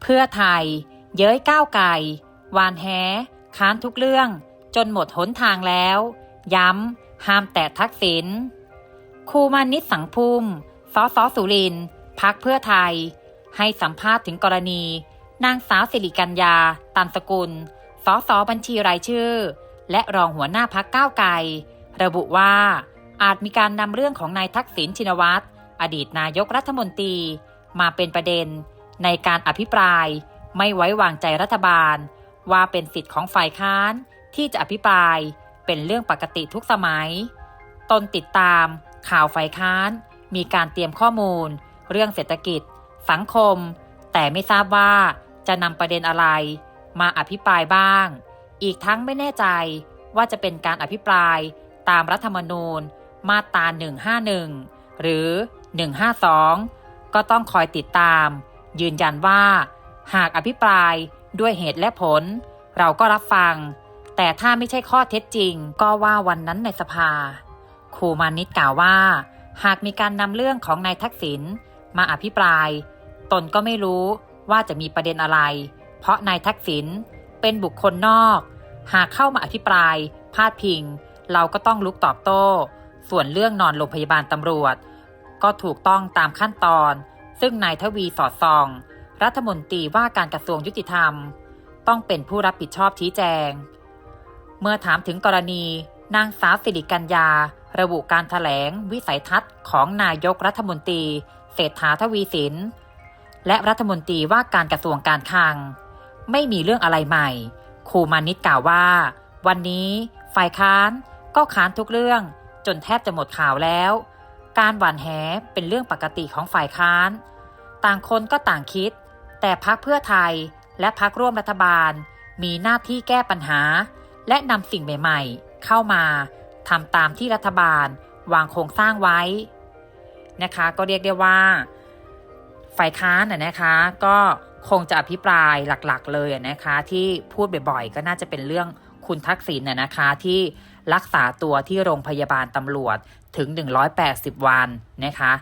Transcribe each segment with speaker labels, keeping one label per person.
Speaker 1: เพื่อไทย เย้ยก้าวไก่ วานแฮค้านทุกเรื่อง จนหมดหนทางแล้ว ย้ำ ห้ามแตะทักษิณครูมานิตสังภูมิสสสุรินทร์พักเพื่อไทย ให้สัมภาษณ์ถึงกรณี นางสาวสิริกัญญา ตันสกุลสอสอบัญชีรายชื่อ และรองหัวหน้าพักก้าวไกล ระบุว่า อาจมีการนำเรื่องของนายทักษิณชินวัตรอดีตนายกรัฐมนตรี มาเป็นประเด็น ในการอภิปราย ไม่ไว้วางใจรัฐบาล ว่าเป็นสิทธิ์ของฝ่ายค้านที่จะอภิปรายเป็นเรื่องปกติทุกสมัย ตนติดตามข่าวฝ่ายค้าน มีการเตรียมข้อมูล เรื่องเศรษฐกิจ สังคม แต่ไม่ทราบว่าจะนำประเด็นอะไร มาอภิปรายบ้าง อีกทั้งไม่แน่ใจว่าจะเป็นการอภิปรายตามรัฐธรรมนูญ มาตรา151 หรือ 152 ก็ต้องคอยติดตาม ยืนยันว่า หากอภิปรายด้วยเหตุและผล เราก็รับฟัง แต่ถ้าไม่ใช่ข้อเท็จจริง ก็ว่าวันนั้นในสภาครูมานิตกล่าวว่า หากมีการนำเรื่องของนายทักษิณมาอภิปราย ตนก็ไม่รู้ว่าจะมีประเด็นอะไร เพราะนายทักษิณเป็นบุคคลนอก หากเข้ามาอภิปราย พาดพิง เราก็ต้องลุกตอบโต้ ส่วนเรื่องนอนโรงพยาบาลตำรวจ ก็ถูกต้องตามขั้นตอน ซึ่งนายทวีสอดส่อง รัฐมนตรีว่าการกระทรวงยุติธรรม ต้องเป็นผู้รับผิดชอบชี้แจง เมื่อถามถึงกรณี นางสาวสิริกัญญา ระบุการถแถลง วิสัยทัศน์ของนายกรัฐมนตรี เศรษฐาทวีสิน และรัฐมนตรีว่าการกระทรวงการคลัง ไม่มีเรื่องอะไรใหม่ ครูมานิตกล่าวว่า วันนี้ ฝ่ายค้านก็ค้านทุกเรื่องจนแทบจะหมดข่าวแล้ว การหว่านแหเป็นเรื่องปกติของฝ่ายค้าน ต่างคนก็ต่างคิด แต่พักเพื่อไทยและพักร่วมรัฐบาล มีหน้าที่แก้ปัญหา และนำสิ่งใหม่ๆ เข้ามาทำตามที่รัฐบาลวางโครงสร้างไว้ นะคะก็เรียกได้ว่า ฝ่ายค้านนะคะก็คงจะอภิปรายหลักๆ เลยนะคะ ที่พูดบ่อยๆ ก็น่าจะเป็นเรื่องคุณทักษิณนนะคะที่ รักษาตัวที่โรงพยาบาลตำรวจถึง 180 วันนะคะ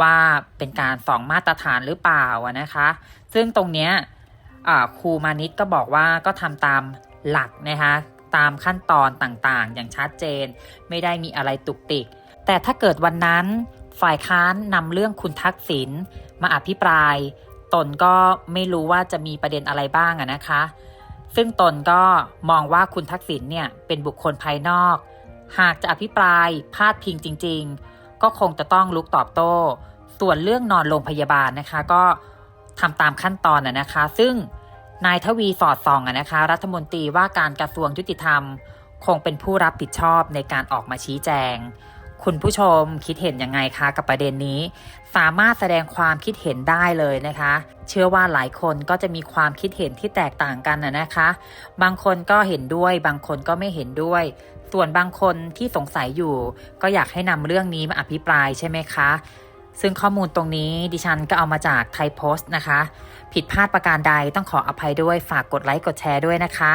Speaker 1: ว่าเป็นการสองมาตรฐานหรือเปล่านะคะ ซึ่งตรงเนี้ยครูมานิตก็บอกว่าก็ทำตามหลักนะคะ ตามขั้นตอนต่างๆ อย่างชัดเจน ไม่ได้มีอะไรตุกติก แต่ถ้าเกิดวันนั้นฝ่ายค้านนำเรื่องคุณทักษิณมาอภิปราย ตนก็ไม่รู้ว่าจะมีประเด็นอะไรบ้างนะคะ ซึ่งตนก็มองว่าคุณทักษิณเนี่ยเป็นบุคคลภายนอก หากจะอภิปรายพาดพิงจริง ๆ ก็คงจะต้องลุกตอบโต้ ส่วนเรื่องนอนโรงพยาบาลนะคะ ก็ทำตามขั้นตอนอะนะคะ ซึ่งนายทวีสอดส่องอะนะคะ รัฐมนตรีว่าการกระทรวงยุติธรรม คงเป็นผู้รับผิดชอบในการออกมาชี้แจง คุณผู้ชมคิดเห็นยังไงคะกับประเด็นนี้ สามารถแสดงความคิดเห็นได้เลยนะคะ เชื่อว่าหลายคนก็จะมีความคิดเห็นที่แตกต่างกันนะคะ บางคนก็เห็นด้วย บางคนก็ไม่เห็นด้วย ส่วนบางคนที่สงสัยอยู่ ก็อยากให้นำเรื่องนี้มาอภิปรายใช่ไหมคะซึ่งข้อมูลตรงนี้ดิฉันก็เอามาจากไทยโพสต์นะคะ ผิดพลาดประการใดต้องขออภัยด้วยฝากกดไลค์กดแชร์ด้วยนะคะ